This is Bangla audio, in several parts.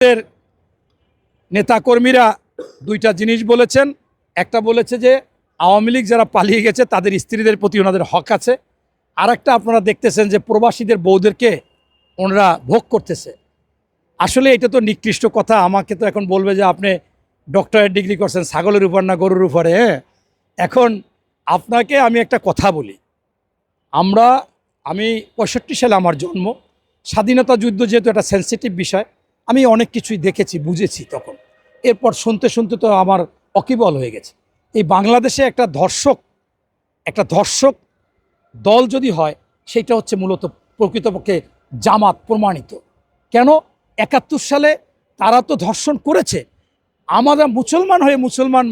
এর নেতাকর্মীরা দুইটা জিনিস বলেছেন। একটা বলেছে যে, আওয়ামী লীগ যারা পালিয়ে গেছে, তাদের স্ত্রীদের প্রতি ওনাদের হক আছে। আর একটা আপনারা দেখতেছেন যে, প্রবাসীদের বউদেরকে ওনারা ভোগ করতেছে। আসলে এটা তো নিকৃষ্ট কথা, আমাকে তো এখন বলবে যে, আপনি ডক্টরেট ডিগ্রি করছেন, ছাগলের উপর না গরুর উপরে হ্যাঁ? এখন আপনাকে আমি একটা কথা বলি। আমরা, আমি পঁয়ষট্টি সালে আমার জন্ম, স্বাধীনতা যুদ্ধ যেহেতু একটা সেন্সিটিভ বিষয় আমি অনেক কিছুই দেখেছি, বুঝেছি তখন। এরপর শুনতে শুনতে তো আমার অকিবল হয়ে গেছে। এই বাংলাদেশে একটা ধর্ষক একটা ধর্ষক দল যদি হয় সেটা হচ্ছে মূলত প্রকৃতপক্ষে জামাত প্রমাণিত। কেন? একাত্তর সালে তারা তো ধর্ষণ করেছে। আমাদের মুসলমান হয়ে মুসলমান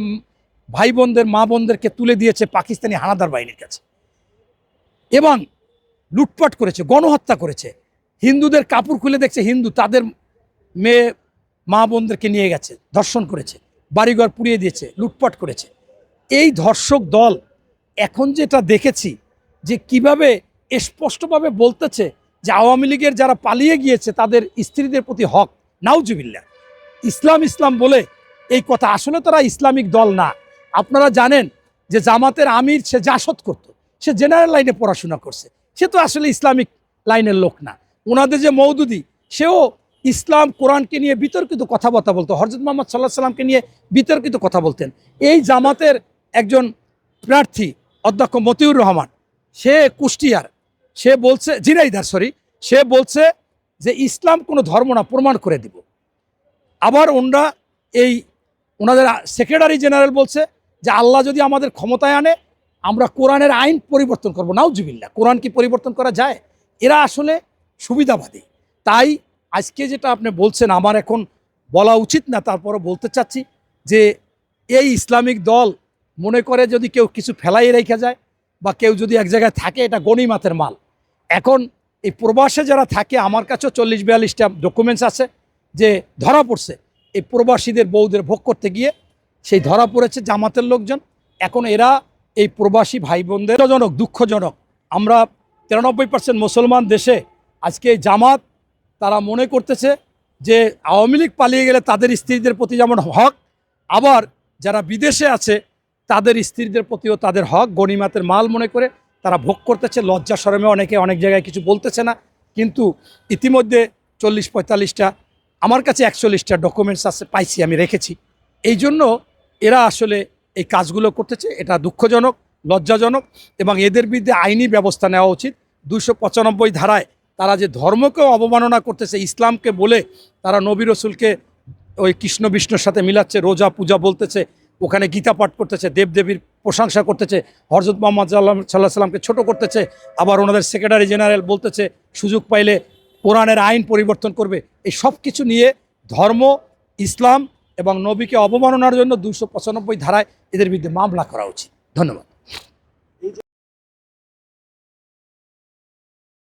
ভাই বোনদের মা বোনদেরকে তুলে দিয়েছে পাকিস্তানি হানাদার বাহিনীর কাছে। এবং লুটপাট করেছে, গণহত্যা করেছে। হিন্দুদের কাপড় খুলে দেখছে হিন্দু, তাদের মেয়ে মা বোনদেরকে নিয়ে গেছে, ধর্ষণ করেছে, বাড়িঘর পুড়িয়ে দিয়েছে, লুটপাট করেছে। এই ধর্ষক দল এখন যেটা দেখেছি যে কীভাবে স্পষ্টভাবে বলতেছে যে আওয়ামী লীগের যারা পালিয়ে গিয়েছে তাদের স্ত্রীদের প্রতি হক। নাউজুবিল্লা ইসলাম ইসলাম বলে এই কথা আসলে তারা ইসলামিক দল না। আপনারা জানেন যে জামাতের আমির সে জাসত করত, সে জেনারেল লাইনে পড়াশোনা করছে। সে তো আসলে ইসলামিক লাইনের লোক না। ওনাদের যে মৌদুদি সেও ইসলাম কোরআনকে নিয়ে বিতর্কিত কথাবার্তা বলতো। হরজত মোহাম্মদ সাল্লাহ সাল্লামকে নিয়ে বিতর্কিত কথা বলতেন। এই জামাতের একজন প্রার্থী অধ্যক্ষ মতিউর রহমান, সে কুষ্টিয়ার, সে বলছে জিরাইদার সরি সে বলছে যে ইসলাম কোনো ধর্ম না, প্রমাণ করে দিব। আবার ওনরা এই, ওনাদের সেক্রেটারি জেনারেল বলছে যে আল্লাহ যদি আমাদের ক্ষমতায় আনে, আমরা কোরআনের আইন পরিবর্তন করব। নাউজুবিল্লা কোরআন কি পরিবর্তন করা যায়? এরা আসলে সুবিধাবাদী। তাই আজকে যেটা আপনি বলছেন, আমার এখন বলা উচিত না তারপরে বলতে চাচ্ছি যে এই ইসলামিক দল মনে করে যদি কেউ কিছু ফেলাই রেখে যায় বা কেউ যদি এক জায়গায় থাকে, এটা গণিমাতের মাল। এখন এই প্রবাসে যারা থাকে, আমার কাছেও চল্লিশ বিয়াল্লিশটা ডকুমেন্টস আছে যে ধরা পড়ছে। এই প্রবাসীদের, বউদের ভোগ করতে গিয়ে সেই ধরা পড়েছে জামাতের লোকজন। এখন এরা এই প্রবাসী ভাই বোনদের দুঃখজনক। আমরা তিরানব্বই পার্সেন্ট মুসলমান দেশে আজকে জামাত তারা মনে করতেছে যে আওয়ামী লীগ পালিয়ে গেলে তাদের স্ত্রীদের প্রতি যেমন হক, আবার যারা বিদেশে আছে তাদের স্ত্রীদের প্রতিও তাদের হক। গণিমাতের মাল মনে করে তারা ভোগ করতেছে। লজ্জা শরমে অনেকে অনেক জায়গায় কিছু বলতেছে না। কিন্তু ইতিমধ্যে চল্লিশ পঁয়তাল্লিশটা আমার কাছে একচল্লিশটা ডকুমেন্টস আছে, পাইছি, আমি রেখেছি। এই জন্য এরা আসলে এই কাজগুলো করতেছে। এটা দুঃখজনক, লজ্জাজনক এবং এদের বিরুদ্ধে আইনি ব্যবস্থা নেওয়া উচিত। দুশো পঁচানব্বই ধারায় তারা যে ধর্মকেও অবমাননা করতেছে, ইসলামকে বলে তারা নবী রসুলকে ওই কৃষ্ণ বিষ্ণুর সাথে মিলাচ্ছে, রোজা পূজা বলতেছে, ওখানে গীতা পাঠ করতেছে, দেবদেবীর প্রশংসা করতেছে হরজত মোহাম্মদ সাল্লাহ সাল্লামকে ছোট করতেছে, আবার ওনাদের সেক্রেটারি জেনারেল বলতেছে, সুযোগ পাইলে কোরআনের আইন পরিবর্তন করবে। এই সব কিছু নিয়ে ধর্ম, ইসলাম এবং নবীকে অবমাননার জন্য দুশো পঁচানব্বই ধারায় এদের বিরুদ্ধে মামলা করা উচিত। ধন্যবাদ।